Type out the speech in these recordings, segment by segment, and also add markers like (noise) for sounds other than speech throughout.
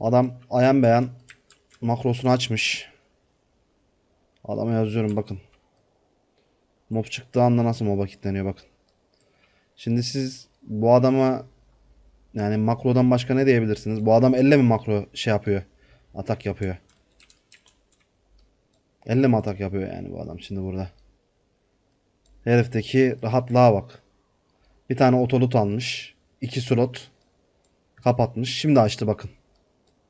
Adam ayan beyan makrosunu açmış. Adama yazıyorum bakın. Mob çıktığı anda nasıl moba kilitleniyor bakın. Şimdi siz bu adama yani makrodan başka ne diyebilirsiniz? Bu adam elle mi makro şey yapıyor? Atak yapıyor. Elle mi atak yapıyor yani bu adam şimdi burada? Herifteki rahatlığa bak. Bir tane otolut almış. iki slot. Kapatmış. Şimdi açtı bakın.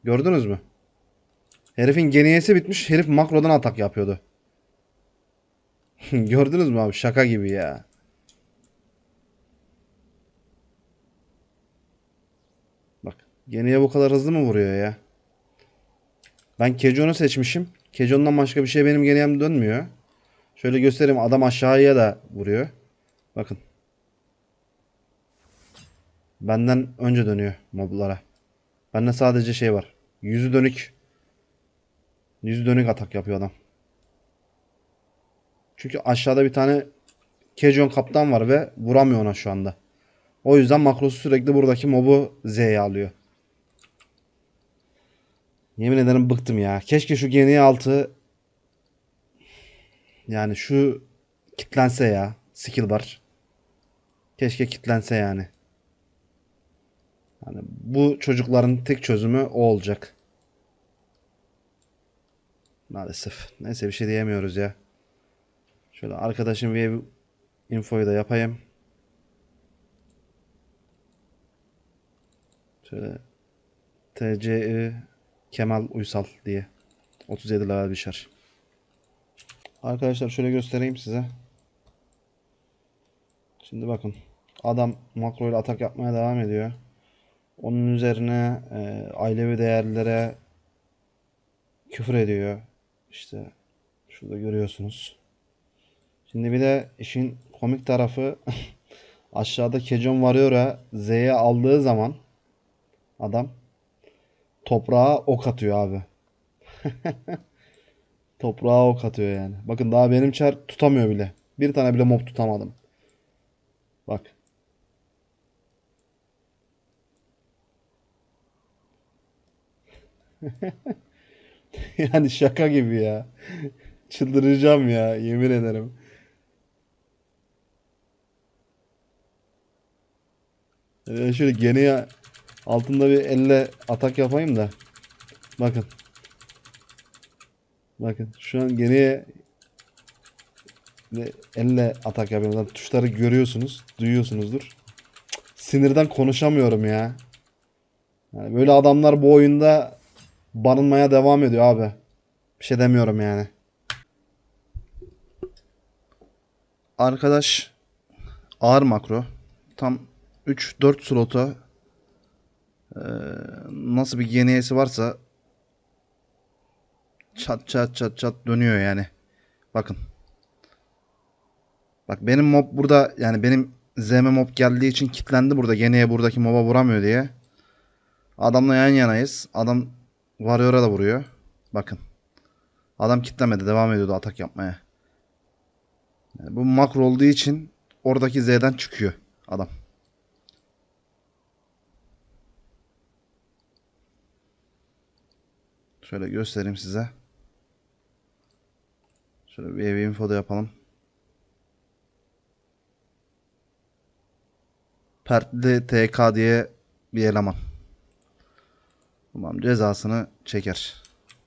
Gördünüz mü? Herifin geniyesi bitmiş. Herif makrodan atak yapıyordu. (laughs) Gördünüz mü abi? Şaka gibi ya. Bak. Geniye bu kadar hızlı mı vuruyor ya? Ben Kejon'u seçmişim. Kejon'dan başka bir şey benim geniyem dönmüyor. Şöyle göstereyim. Adam aşağıya da vuruyor. Bakın. Benden önce dönüyor moblara. Bende sadece şey var. Yüzü dönük. Yüzü dönük atak yapıyor adam. Çünkü aşağıda bir tane Kejon kaptan var ve vuramıyor ona şu anda. O yüzden makrosu sürekli buradaki mobu Z'ye alıyor. Yemin ederim bıktım ya. Keşke şu geniye altı yani şu kitlense ya. Skill bar. Keşke kitlense yani. Yani bu çocukların tek çözümü o olacak. Maalesef. Neyse bir şey diyemiyoruz ya. Şöyle arkadaşım bir infoyu da yapayım. Şöyle TCI Kemal Uysal diye. 37 level bir şar. Arkadaşlar şöyle göstereyim size. Şimdi bakın. Adam makro ile atak yapmaya devam ediyor. Onun üzerine e, ailevi değerlere küfür ediyor. İşte şurada görüyorsunuz. Şimdi bir de işin komik tarafı (laughs) aşağıda Kejon Warrior'a Z'ye aldığı zaman adam toprağa ok atıyor abi. (laughs) Toprağa ok atıyor yani. Bakın daha benim çar tutamıyor bile. Bir tane bile mob tutamadım. Bak. (laughs) Yani şaka gibi ya. Çıldıracağım ya yemin ederim. Ee, şöyle gene altında bir elle atak yapayım da. Bakın. Bakın şu an geriye elle atak yapıyorum. Zaten Tuşları görüyorsunuz, duyuyorsunuzdur. Sinirden konuşamıyorum ya. Yani böyle adamlar bu oyunda banılmaya devam ediyor abi. Bir şey demiyorum yani. Arkadaş ağır makro. Tam 3-4 slota eee, nasıl bir geniyesi varsa çat çat çat çat dönüyor yani. Bakın. Bak benim mob burada yani benim ZM mob geldiği için kilitlendi burada. Geneye buradaki moba vuramıyor diye. Adamla yan yanayız. Adam Warrior'a da vuruyor. Bakın. Adam kitlemedi. Devam ediyordu atak yapmaya. Yani bu makro olduğu için oradaki Z'den çıkıyor adam. Şöyle göstereyim size. Şöyle bir ev info da yapalım. Pertli TK diye bir eleman. Tamam cezasını çeker.